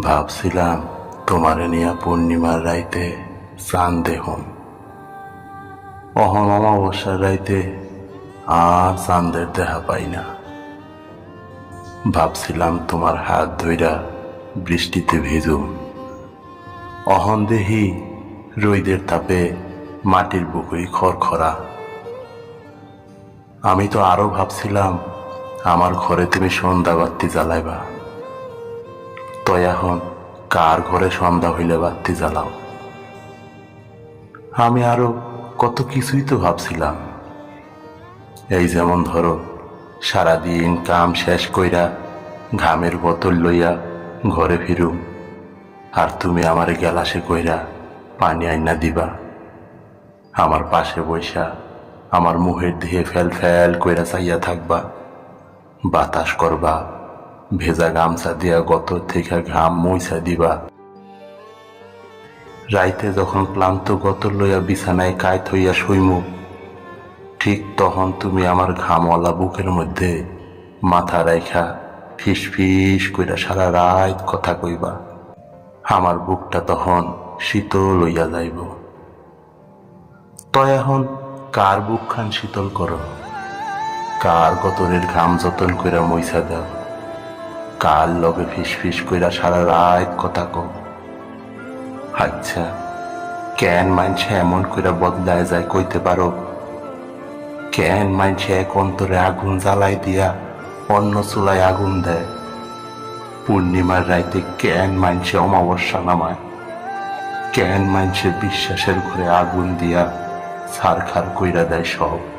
ভাবছিলাম তোমার নিয়া পূর্ণিমার রাইতে চান দেহম। অহম অমাবস্যার রাইতে আর চাঁদের দেহা পাই না। ভাবছিলাম তোমার হাত ধইরা বৃষ্টিতে ভিজুম। অহন দেহি রইদের তাপে মাটির বুকুই খড়খড়া। আমি তো আরও ভাবছিলাম আমার ঘরে তুমি সন্ধ্যা বাতি জ্বালাইবা। তো এখন কার ঘরে সন্ধ্যা হইলে বাতি জ্বালাও? আমি আরও কত কিছুই তো ভাবছিলাম। এই যেমন ধরো, সারাদিন কাম শেষ কইরা ঘামের বোতল লইয়া ঘরে ফিরুম, আর তুমি আমার গেলাসে কইরা পানি আইনা দিবা। আমার পাশে বইসা আমার মুহের দিকে ফেল ফেল কইরা চাইয়া থাকবা, বাতাস করবা ভেজা গামছা দিয়া গত থেকে ঘাম মইছা দিবা। রাইতে যখন ক্লান্ত গতর লইয়া বিছানায় কায় থইয়া শুইমু, ঠিক তখন তুমি আমার ঘামওয়ালা বুকের মধ্যে মাথা রাইখা ফিস ফিস কইরা সারা রাত কথা কইবা। আমার বুকটা তখন শীতল লইয়া যাইব। তয় এখন কার বুকখান শীতল করো? কার গতরের ঘাম যতন কইরা মইসা দাও? কার লগে ফিস কইরা সারা রাত কথা কও? আচ্ছা কেন মানছে এমন কইরা বদলায় যায় কইতে পারো? কেন মানছে এক অন্তরে আগুন জ্বালাই দিয়া অন্য চুলায় আগুন দেয়? পূর্ণিমার রাইতে কেন মানছে অমাবস্যা নামায়? কেন মানছে বিশ্বাসের ঘরে আগুন দিয়া ছারখার কইরা দেয় সব?